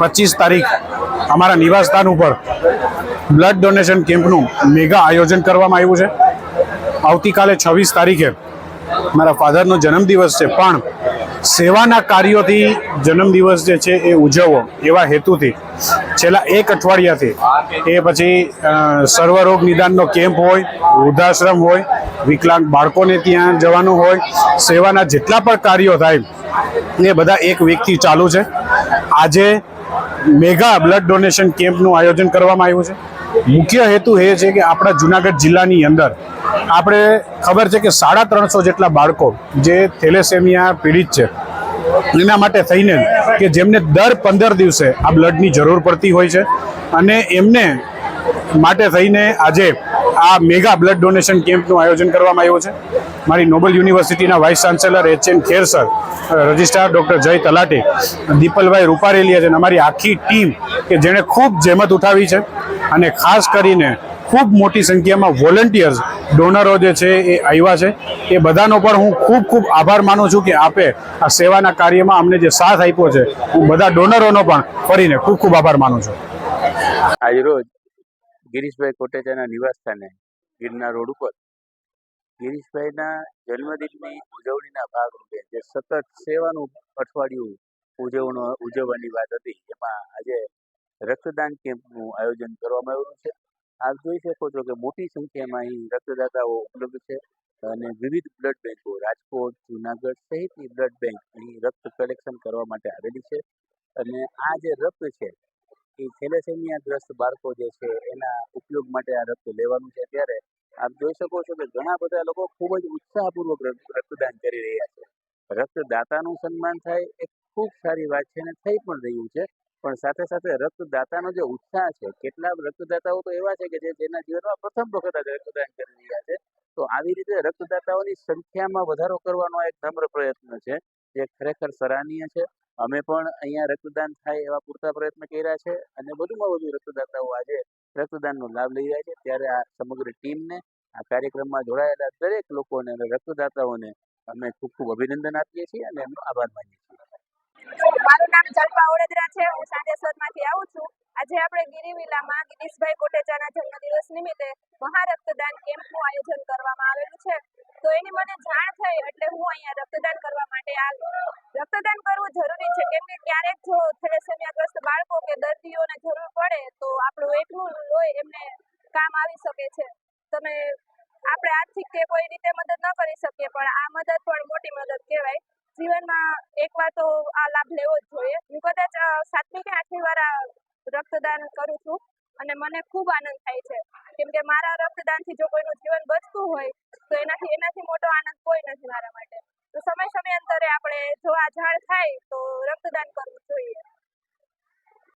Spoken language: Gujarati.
પચીસ તારીખ અમારા નિવાસસ્થાન ઉપર બ્લડ ડોનેશન કેમ્પનું મેગા આયોજન કરવામાં આવ્યું છે. આવતીકાલે છવ્વીસ તારીખે મારા ફાધરનો જન્મદિવસ છે, પણ સેવાના કાર્યોથી જન્મદિવસ જે છે એ ઉજવવો એવા હેતુથી છેલ્લા એક અઠવાડિયાથી એ પછી સર્વરોગ નિદાનનો કેમ્પ હોય, વૃદ્ધાશ્રમ હોય, વિકલાંગ બાળકોને ત્યાં જવાનું હોય, સેવાના જેટલા પણ કાર્યો થાય એ બધા એક વીકથી ચાલુ છે. આજે મેગા બ્લડ ડોનેશન કેમ્પનું આયોજન કરવામાં આવ્યું છે. મુખ્ય હેતુ એ છે કે આપણા જુનાગઢ જિલ્લાની અંદર આપણે ખબર છે કે સાડા ત્રણસો જેટલા બાળકો જે થેલેસેમિયા પીડિત છે, એના માટે થઈને કે જેમને દર પંદર દિવસે આ બ્લડની જરૂર પડતી હોય છે અને એમને માટે થઈને આજે આ મેગા બ્લડ ડોનેશન કેમ્પનું આયોજન કરવામાં આવ્યું છે. મારી નોબલ યુનિવર્સિટીના vice chancellor H N Kher sir registrar doctor Jay Talati, Dipalbhai Rupareliya છે અને અમારી આખી ટીમ કે જેણે ખૂબ જહેમત ઉઠાવી છે અને ખાસ કરીને ખૂબ મોટી સંખ્યામાં વોલન્ટિયર્સ, ડોનરો જે છે એ આવ્યા છે. એ બધાનો પણ હું ખૂબ ખૂબ આભાર માનું છું કે આપે આ સેવાના કાર્યમાં અમને જે સાથ આપ્યો છે, હું બધા ડોનરોનો પણ ફરીને ખૂબ ખૂબ આભાર માનું છું. આજરોજ ગિરીશભાઈ કોટેચાના નિવાસસ્થાને ગિરના રોડ ઉપર ગિરીશભાઈના જન્મદિનની ઉજવણીના ભાગરૂપે જે સતત સેવાનું અઠવાડિયું ઉજવણો, ઉજવવાની વાત હતી, એમાં આજે રક્તદાન કેમ્પનું આયોજન કરવામાં આવ્યું છે. આપ જોઈ શકો છો કે મોટી સંખ્યામાં અહીં રક્તદાતાઓ ઉપલબ્ધ છે અને વિવિધ બ્લડ બેંકો, રાજકોટ, જુનાગઢ સહિતની બ્લડ બેંક અહીં રક્ત કલેક્શન કરવા માટે આવેલી છે. અને આ જે રક્ત છે એ થેલેસેમિયાગ્રસ્ત બાળકો જે છે, એના ઉપયોગ માટે આ રક્ત લેવાનું છે. ત્યારે આપ જોઈ શકો છો કે ઘણા બધા લોકો ખૂબ જ ઉત્સાહપૂર્વક રક્તદાન કરી રહ્યા છે. રક્તદાતાનું સન્માન થાય એ ખૂબ સારી વાત છે અને થઈ પણ રહ્યું છે. પણ સાથે સાથે રક્તદાતાનો જે ઉત્સાહ છે કેટલા રક્તદાતાઓ તો એવા છે કે જે જેના જીવનમાં પ્રથમ વખત આજે રક્તદાન કરી રહ્યા છે. તો આવી રીતે રક્તદાતાઓની સંખ્યામાં વધારો કરવાનો એક નમ્ર પ્રયત્ન છે. જે ખરેખર સરાહનીય છે. અમે પણ અહીંયા રક્તદાન થાય એવા પૂરતા પ્રયત્ન કર્યા છે અને વધુમાં વધુ રક્તદાતાઓ આજે રક્તદાનનો લાભ લઈ રહ્યા છે. ત્યારે આ સમગ્ર ટીમને આ કાર્યક્રમમાં જોડાયેલા દરેક લોકોને અને રક્તદાતાઓને અમે ખૂબ ખૂબ અભિનંદન આપીએ છીએ અને એમનો આભાર માનીએ છીએ. મારું નામ જલ્પા ઓડેદરા છે. હું સાંડેસરમાંથી આવું છું. આજે આપણે ગિરિવિલામાં ગિરીશભાઈ કોટેચાના જન્મદિવસ નિમિત્તે મહારક્તદાન કેમ્પનું આયોજન કરવામાં આવેલું છે. તો એની મને જાણ થઈ એટલે હું અહીંયા રક્તદાન કરવા માટે આવી. રક્તદાન કરવું જરૂરી છે. કેમ કે ક્યારેક જો થેલેસેમિયાગ્રસ્ત બાળકો કે દર્દીઓને જરૂર પડે તો આપણું એટલું લોહી એમને કામ આવી શકે છે. તમે આપણે આર્થિક કે કોઈ રીતે મદદ ન કરી શકીએ, પણ આ મદદ પણ મોટી મદદ કહેવાય. જીવનમાં એકવાર તો આ લાભ લેવો જ જોઈએ. હું કદાચ સાતમી કે આઠમી વાર રક્તદાન કરું છું અને મને ખૂબ આનંદ થાય છે. કેમ કે મારા રક્તદાનથી જો કોઈનું જીવન બચતું હોય તો એનાથી એનાથી મોટો આનંદ કોઈ નથી મારા માટે. તો સમય સમયાંતરે આપણે જો આ જાણ થાય તો રક્તદાન કરવું